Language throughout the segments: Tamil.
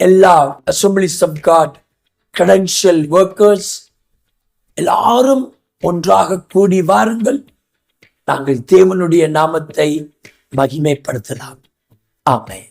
எல்லா assemblies of God credential workers எல்லாரும் ஒன்றாக கூடி வாருங்கள். நாங்கள் தேவனுடைய நாமத்தை மகிமைப்படுத்தலாம். Amen.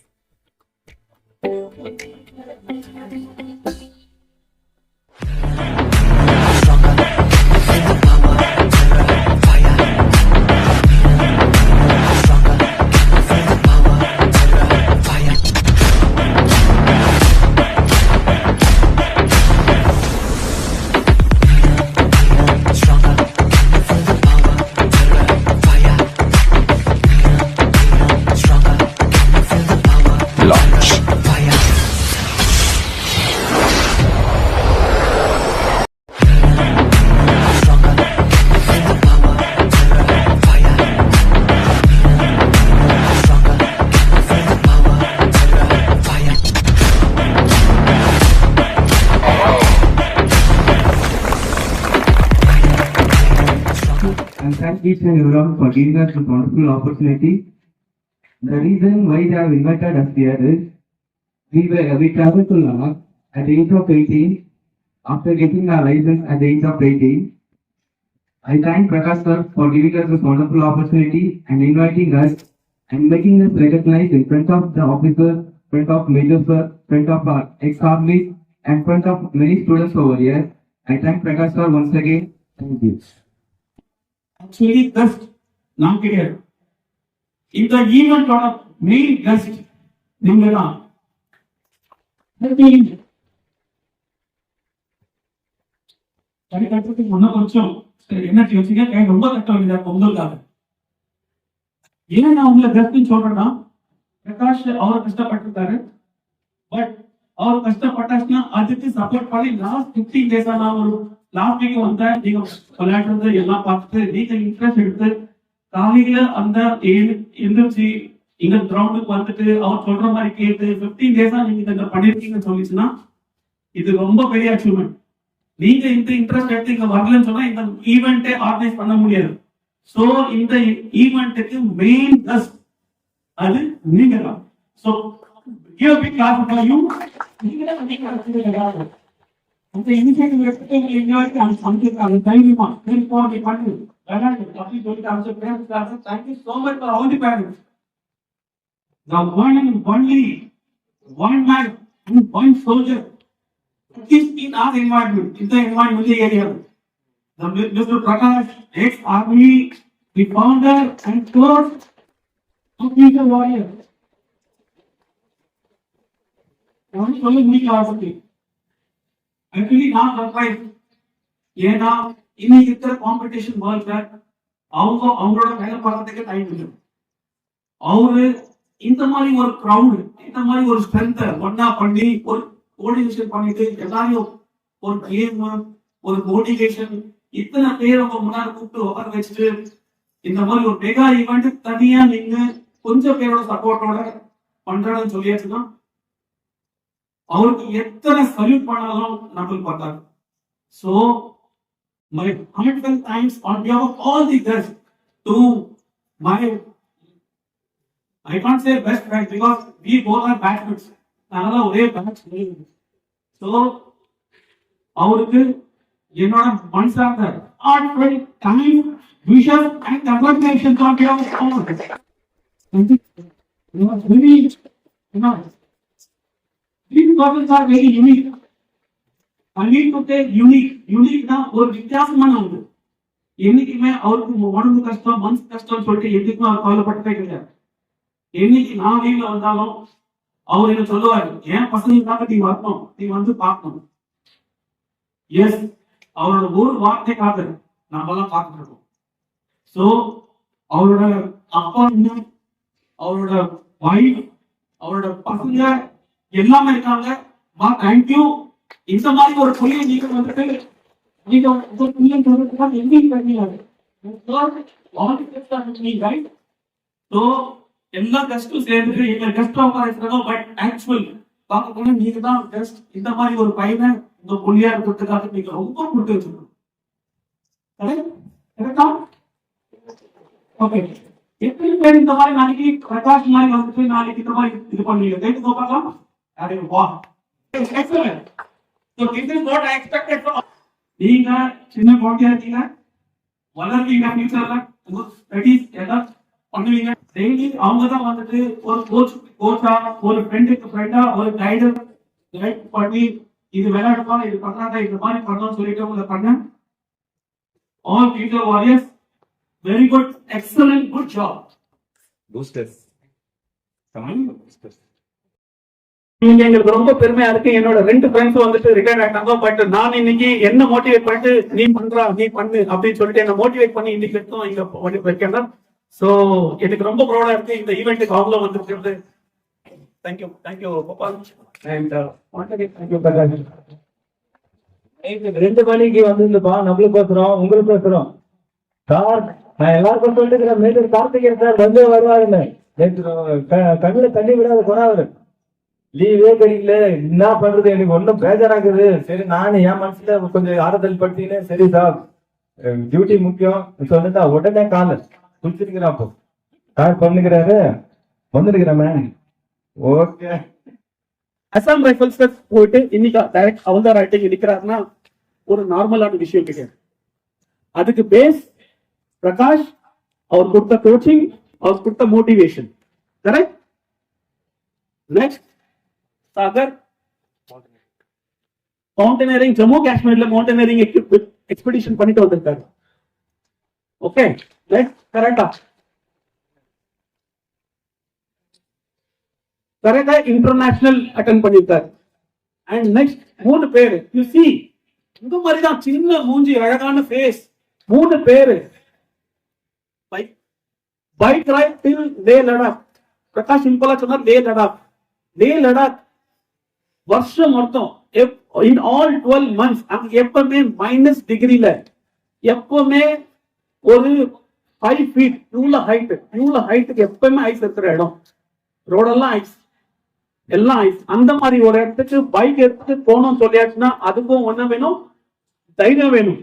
Thank each and everyone for giving us this wonderful opportunity. The reason why they have invited us here is we were we traveled to Ladakh at the age of 18 after getting our license at the age of 18. I thank Prakash sir for giving us this wonderful opportunity and inviting us and making us recognized in front of the officers, front of major sir, front of our ex-army and front of many students over here. I thank Prakash sir once again. Thank you. Actually guest நான் கிடையாது இந்த ஈவெண்டோட மெயின் கஸ்ட் நீங்க தான் சரி கட்டுறதுக்கு முன்ன கொஞ்சம் என்ன வச்சுங்க கை ரொம்ப கட்ட வேண்டியதா பொங்கலுக்காக. ஏன் நான் உங்களை கஸ்ட்னு சொல்றேன்னா பிரகாஷ் அவர் கஷ்டப்பட்டிருக்காரு. பட் அவர் கஷ்டப்பட்டாச்சுன்னா அதுக்கு சப்போர்ட் பண்ணி லாஸ்ட் பிப்டீன் டேஸா நான் ஒரு லாஸ்ட் வீக் வந்த நீங்க விளையாடுறது எல்லாம் பார்த்துட்டு நீங்க இன்ட்ரெஸ்ட் எடுத்து காலையில அந்த ஏழு எந்திரிச்சு இங்க கிரவுண்டுக்கு வந்துட்டு அவர் சொல்ற மாதிரி கேட்டு பிப்டீன் டேஸா நீங்க இங்க பண்ணிருக்கீங்கன்னு சொல்லிச்சுன்னா இது ரொம்ப பெரிய அச்சீவ்மெண்ட் நீங்க இந்த இன்ட்ரெஸ்ட் எடுத்து இங்க வரலன்னு சொன்னா இந்த ஈவெண்ட்டே ஆர்கனைஸ் பண்ண முடியாது. சோ இந்த ஈவெண்ட்டுக்கு மெயின் கஸ்ட் அது நீங்க தான் so give big claps for you நீங்க தான் நீங்க அந்த இனிஷியேட்டிவ் எடுத்து உங்களை இன்னொரு அந்த சமைச்சிருக்காங்க தைரியமா சரி போ நீ பண்ணு விளையாடு அப்படி சொல்லிட்டு அவங்க parents thank you so much for all the parents The one and only one man and one soldier at least in our environment, in the environmental area. The Mr. Prakash, ex-army, the founder and source of Future Warrior. நான் சொல்ல முடியல அதை பத்தி ஆக்சுவலி நான் சர்ப்ரைஸ் ஏன்னா இன்னைக்கு இருக்கிற காம்படிஷன் வேர்ல்ட்ல அவங்க அவங்களோட வேலை பார்க்கறதுக்கு டைம் இல்லை. அவரு இந்த மாதிரி ஒரு க்ரௌடு இந்த மாதிரி ஒரு ஸ்ட்ரென்த்தை ஒன்னா பண்ணி ஒரு கோஆர்டினேஷன் பண்ணிட்டு எல்லாரையும் ஒரு கேம் ஒரு மோட்டிவேஷன் இத்தனை பேர் அவங்க முன்னாடி கூப்பிட்டு உட்கார வச்சுட்டு இந்த மாதிரி ஒரு மெகா ஈவெண்ட் தனியா நின்று கொஞ்சம் பேரோட சப்போர்ட்டோட பண்றதுன்னு சொல்லியாச்சுன்னா அவருக்கு எத்தனை சல்யூட் பண்ணாலும் நம்மளுக்கு பத்தாது so my hundred times on behalf of all the guest to my I can't say best friend because we both are batchmates நாங்கெல்லாம் ஒரே பேட்ச் ஸோ அவருக்கு என்னோட மனசார்ந்த heartfelt time, vision and congratulations on behalf of all. Thank you. Lead are are very unique these persons unique தான் ஒரு வித்தியாசமான ஒன்று என்னைக்குமே அவருக்கு உடம்பு கஷ்டம் மனசு கஷ்டம்னு சொல்லிட்டு எதுக்கும் அவர் கவலைப்பட்டதே கிடையாது என்னைக்கு நான் வீட்டுல வந்தாலும் அவர் என்ன சொல்லுவாரு என் பசங்களுக்காக நீ வரணும் நீ வந்து பார்க்கணும் எஸ் அவரோட ஒரு வார்த்தைக்காக நாம எல்லாம் பார்த்துட்டு இருக்கோம் சோ அவரோட அப்பா என்ன அவரோட வைஃப் அவரோட பசங்க எல்லாமே இருக்காங்க. மா தேங்க்யூ இந்த மாதிரி ஒரு புள்ளியை நீங்க வந்துட்டு நீங்க உங்க புள்ளியை சொல்றதுக்காக எங்கேயும் கிடையாது ஸோ எல்லா கஷ்டம் சேர்ந்து எங்க கஷ்டம் இருக்கிறோம் பட் ஆக்சுவல் பார்க்க போனா நீங்க தான் பெஸ்ட் இந்த மாதிரி ஒரு பையனை உங்க புள்ளியா இருக்கிறதுக்காக நீங்க ரொம்ப கொடுத்து வச்சிருக்கணும். கரெக்டா ஓகே எத்தனை பேர் இந்த மாதிரி நாளைக்கு பிரகாஷ் மாதிரி வந்துட்டு நாளைக்கு இந்த மாதிரி இது பண்ணுவீங்க கேட்டு பார்க்கலாம். அரே வா excellent so this is what I expected from நீங்க சின்ன குழந்தையா இருக்கீங்க வளர்வீங்க ஃபியூச்சர்ல ஸ்டடீஸ் எல்லாம் பண்ணுவீங்க? டெய்லி அவங்க தான் வந்துட்டு ஒரு கோச் கோச்சா ஒரு ஃப்ரெண்டுக்கு ஃப்ரெண்டா ஒரு கைடர் கைட் பண்ணி இது விளையாடுப்பா இது பண்ணாத இந்த மாதிரி பண்ணணும்னு சொல்லிட்டு உங்களை பண்ண all future warriors very good excellent good job boosters. Come boosters. நீங்க எங்களுக்கு ரொம்ப பெருமையா இருக்கு. என்னோட ரெண்டு ஃப்ரெண்ட்ஸ் வந்துட்டு ரிட்டையர்ட் ஆயிட்டாங்க. பட் நான் இன்னைக்கு என்ன மோட்டிவேட் பண்ணிட்டு நீ பண்றா நீ பண்ணு அப்படின்னு சொல்லிட்டு என்ன மோட்டிவேட் பண்ணி இன்னைக்கு எடுத்தோம். இங்க வந்து வைக்கணும். சோ எனக்கு ரொம்ப ப்ரௌடா இருக்கு. இந்த ஈவெண்ட்டுக்கு அவங்களும் வந்துருக்கிறது. Thank you thank you Gopal and thank you Prakash ரெண்டு மணிக்கு வந்துருந்துப்பா. நம்மளுக்கு பேசுறோம் உங்களுக்கு பேசுறோம் சார் நான் எல்லாருக்கும் சொல்லிட்டு மேஜர் கார்த்திகேயன் சார் வந்து வருவாருன்னு. நேற்று க- தண்ணி விடாத கொண்டாவது லீவே கிடைக்கல என்ன பண்றது? எனக்கு ஒன்றும் பேஜாராக்குது சரி நானும் என் மனசுல கொஞ்சம் ஆறுதல் படுத்தினேன் சரி சார் டியூட்டி முக்கியம். சொன்னதா உடனே கால குளிச்சிருக்கிறான் அப்போ. கால் பண்ணுகிறாரு வந்துருக்கிறேன் ஓகே அசாம் ரைஃபிள்ஸ் போயிட்டு இன்னைக்கு டைரக்ட் அவல்தார் ஆயிட்டு நிக்கிறாருன்னா ஒரு நார்மலான விஷயம் கிடையாது அதுக்கு பேஸ் பிரகாஷ் அவர் கொடுத்த கோச்சிங் அவர் கொடுத்த motivation correct next Sagar mountaineering Jammu காஷ்மீர்ல மவுண்டனரிங் எக்ஸ்பெடிஷன் பண்ணிட்டு வந்திருக்காரு. ஓகே ரைட் கரெக்டா கரெக்டா இன்டர்நேஷனல் அட்டன் பண்ணிருக்காரு. அண்ட் நெக்ஸ்ட் மூணு பேரு. யூ சி இந்த மாதிரி தான் சின்ன மூஞ்சி அழகான ஃபேஸ் மூணு பேரு. Bike bike ride till Leh Ladakh Prakash சிம்பிளா சொன்னார் லே லடாக் லே லடாக் வருஷம் மொத்தம் இன் ஆல் டுவெல் மந்த்ஸ் அங்க எப்பவுமே மைனஸ் டிகிரில எப்பவுமே ஒரு ஃபைவ் ஃபீட் இவ்வளவு ஹைட் இவ்வளவு ஹைட்டுக்கு எப்பவுமே ஐஸ் இருக்கிற இடம். ரோடெல்லாம் ஐஸ் எல்லாம் ஐஸ் அந்த மாதிரி ஒரு இடத்துக்கு பைக் எடுத்துட்டு போகணும் சொல்லியாச்சுன்னா அதுக்கும் ஒண்ணு வேணும் தைரியம் வேணும்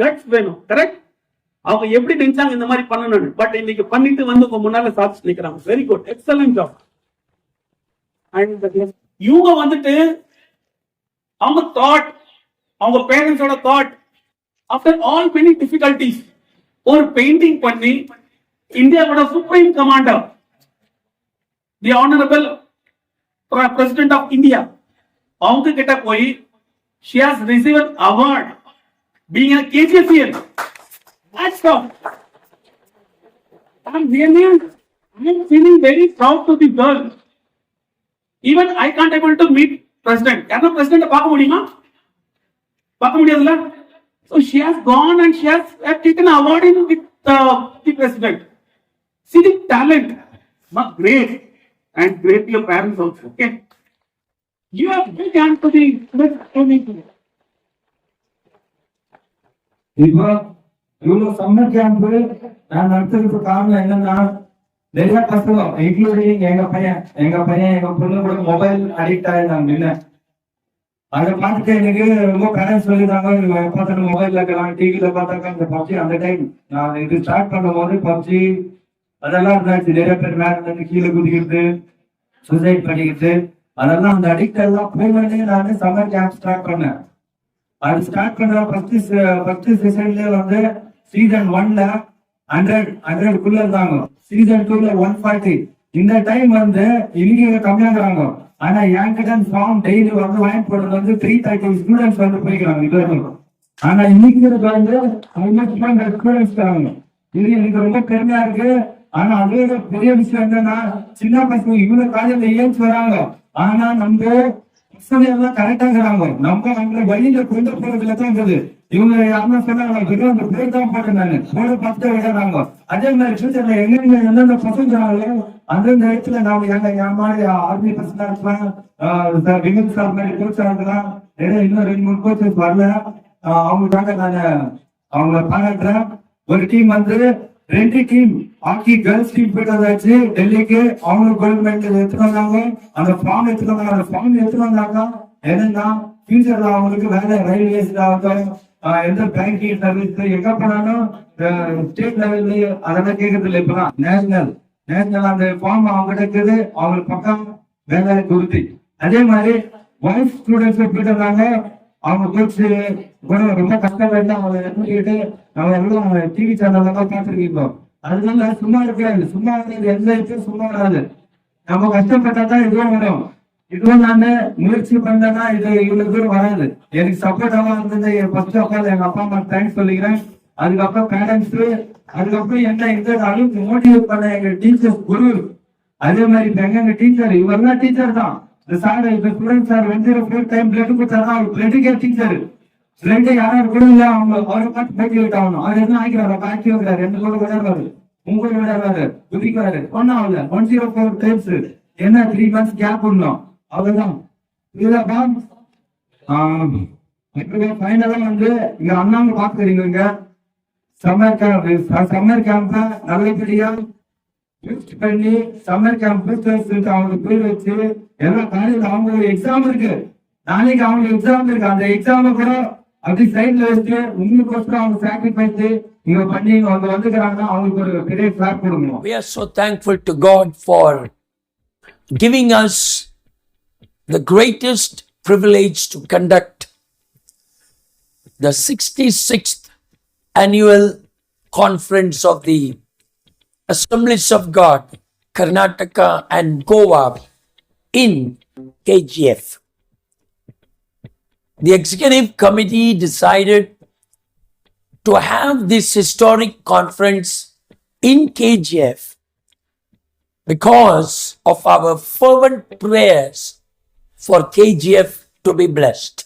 கட்ஸ் வேணும். கரெக்ட் அவங்க எப்படி நினைச்சாங்க இந்த மாதிரி பண்ணணும்னு. பட் இன்னைக்கு பண்ணிட்டு வந்து உங்க முன்னால சாதிச்சு நிக்கிறாங்க. Very good excellent job and இவங்க வந்துட்டு அவங்க தாட் அவங்க பேரண்ட்ஸோட thought after all many difficulties ஒரு பெயிண்டிங் பண்ணி இந்தியாவோட supreme commander the honourable president of India அவங்க கிட்ட போய் she has received an award being a KGFian. That's all. I'm really, I'm feeling very proud to the girl. Even I can't able to meet president. யாரும் president அ பார்க்க முடியுமா பார்க்க முடியாதுல்ல so she has gone and she has uh, taken an award in with uh, the president see the talent Ma- great and great your parents also okay you have big hand to the to the இப்போ இவ்வளவு சம்மர் கேம்ப் நான் நடத்துறதுக்கு காரணம் என்னன்னா நிறைய பசங்க இன்க்ளூடிங் எங்க பையன் எங்க பையன் எங்க பொண்ணு கூட மொபைல் அடிக்ட் ஆயிருந்தாங்க முன்ன. அதை பார்த்துட்டு எனக்கு ரொம்ப பேரண்ட்ஸ் சொல்லியிருந்தாங்க பார்த்தாலும் மொபைல்ல இருக்கலாம் டிவியில பார்த்தாக்கா இந்த பப்ஜி அந்த டைம் நான் இது ஸ்டார்ட் பண்ணும் போது பப்ஜி அதெல்லாம் இருந்தாச்சு. நிறைய பேர் மேல இருந்து கீழே குதிக்கிறது சூசைட் பண்ணிக்கிட்டு அதெல்லாம் அந்த அடிக்ட் எல்லாம் போய் நான் சம்மர் கேம்ப் ஸ்டார்ட் பண்ணேன். அது ஸ்டார்ட் பண்ற ஃபர்ஸ்ட் ஃபர்ஸ்ட் சீசன்ல வந்து சீசன் ஒன்ல ஹண்ட்ரட் ஹண்ட்ரட் குள்ள இருந்தாங்க சீசன் டூல ஒன் ஃபார்ட்டி இந்த டைம் வந்து இன்னைக்கு கம்மியாகிறாங்க ஆனா என்கிட்ட ஃபார்ம் டெய்லி வந்து வாங்கி போடுறது வந்து த்ரீ தேர்ட்டி ஸ்டூடெண்ட்ஸ் வந்து போய்க்கிறாங்க இது வரைக்கும் ஆனா இன்னைக்கு இருக்க வந்து ஐம்பது ஸ்டூடெண்ட்ஸ் தராங்க இது எனக்கு ரொம்ப பெருமையா இருக்கு. ஆனா அதே பெரிய விஷயம் என்னன்னா சின்ன பசங்க இவ்வளவு காலையில ஏஞ்சி வராங்க. ஆனா நம்ம எல்லாம் கரெக்டா இருக்கிறாங்க நம்ம அவங்களை வழியில கொண்டு போறதுல தான் இருக்குது இவங்க யாருன்னா சொன்னாங்க வெறும் அந்த பேர் தான் போட்டிருந்தாங்க போர்டு விடுறாங்க அதே மாதிரி ஃபியூச்சர்ல எங்க எந்தெந்த பசங்க அந்தந்த இடத்துல நாம எங்க என் மாதிரி ஆர்மி பசங்க இருக்கலாம் விமன் சார் மாதிரி கோச்சா இருக்கலாம். ஏதோ இன்னும் ரெண்டு மூணு கோச்சஸ் வரல. அவங்களுக்காக நான் அவங்கள பாராட்டுறேன். ஒரு டீம் வந்து ரெண்டு டீம் ஹாக்கி கேர்ள்ஸ் டீம் போயிட்டு வந்தாச்சு டெல்லிக்கு அவங்க கோல்டு மெடல் எடுத்துட்டு வந்தாங்க அந்த ஃபார்ம் எடுத்துட்டு வந்தாங்க அந்த ஃபார்ம் எடுத்துட்டு வந்தாங்க என்னன்னா ஃபியூச்சர்ல அவங்களுக்கு வேற ரயில்வேஸ் ஆகட்டும் எந்த பேங்கிங் சர்வீஸ் எங்க போனாலும் ஸ்டேட் லெவல்ல அதெல்லாம் கேட்கறது இல்லை இப்பதான் நேஷனல் நேஷனல் அந்த ஃபார்ம் அவங்க இருக்குது அவங்களுக்கு பக்கம் வேலை உறுதி அதே மாதிரி வைஸ் ஸ்டூடெண்ட்ஸ் போயிட்டு வந்தாங்க அவங்க பேச்சு ரொம்ப ரொம்ப வேண்டாம் அவங்க எடுத்துக்கிட்டு அவங்க எல்லாம் டிவி சேனல்ல பார்த்துருக்கோம் அதனால சும்மா இருக்காது சும்மா இருக்கிறது எந்த இதுவும் சும்மா வராது. நம்ம கஷ்டப்பட்டா தான் இதுவும் வரும். இதுவும் நான் முயற்சி பண்ணேன்னா இது இவ்வளவு தூரம் வராது. எனக்கு சப்போர்ட்டாவா இருந்தது. ஃபர்ஸ்ட் உட்காந்து ஆல் எங்க அப்பா அம்மா தேங்க்ஸ் சொல்லிக்கிறேன். அதுக்கப்புறம் பேரண்ட்ஸ் அதுக்கப்புறம் என்ன இந்த அளவுக்கு மோட்டிவேட் பண்ண எங்க டீச்சர்ஸ் குரு. அதே மாதிரி எங்க டீச்சர் இவர் தான் டீச்சர் தான். இந்த சார் இப்ப ஸ்டூடெண்ட் சார் வந்து ஃபோர் டைம் பிளட் கொடுத்தாரு அவர் பிளட் கேட்டிங் சார் பிளட் யாரும் கூட இல்ல அவங்க அவரை பார்த்து பேட்டி விட்டாகணும் அவர் என்ன ஆக்கிறாரு பாட்டி வைக்கிறாரு ரெண்டு கூட விளையாடுறாரு உங்க கூட விளையாடுறாரு குதிக்கிறாரு ஒன்னும் ஆகல ஒன் ஜீரோ ஃபோர் டைம்ஸ் என்ன த்ரீ மந்த்ஸ் கேப் விடணும் அவ்வளவுதான் இதுதான் ஃபைனலா வந்து இங்க அண்ணாங்க பாக்குறீங்க இங்க சம்மர் கேம்ப் சம்மர் கேம்ப் நல்லபடியா டெஸ்ட் பண்ணி சம்மர் கேம்ப் டீச்சர்ஸ் அவங்களுக்கு பேர் வச்சு எல்லாம் காலையில அவங்க ஒரு எக்ஸாம் இருக்கு. நாளைக்கு அவங்க எக்ஸாம் இருக்கு. அந்த எக்ஸாம் கூட அப்படி சைட்ல வச்சு உங்களுக்கோசரம் அவங்க சாக்ரிஃபைஸ் இங்க பண்ணி அவங்க வந்துக்கிறாங்கன்னா அவங்களுக்கு ஒரு பெரிய கிளாப் கொடுக்கணும். We are so thankful to God for giving us the greatest privilege to conduct the 66th annual conference of the Assemblies of God, Karnataka and Goa in KGF. The executive committee decided to have this historic conference in KGF because of our fervent prayers for KGF to be blessed.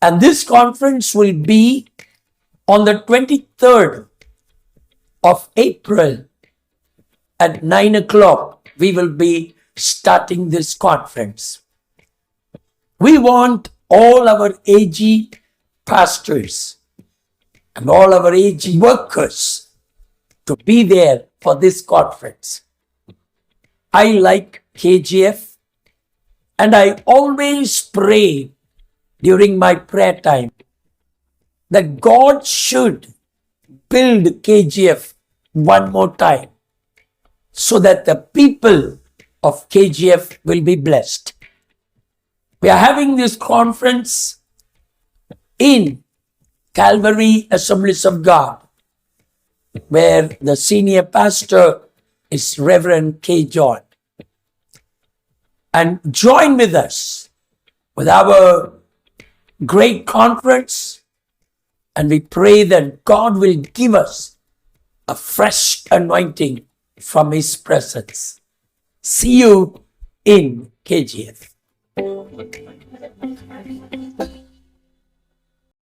And this conference will be on the 23rd of April at 9 o'clock. We will be starting this conference. We want all our AG pastors and all our AG workers to be there for this conference. I like KGF and I always pray during my prayer time that God should build KGF one more time so that the people of KGF will be blessed. We are having this conference in Calvary Assemblies of God, where the senior pastor is Reverend K. John. And join with us with our great conference, and we pray that God will give us a fresh anointing from His presence. See you in KGF.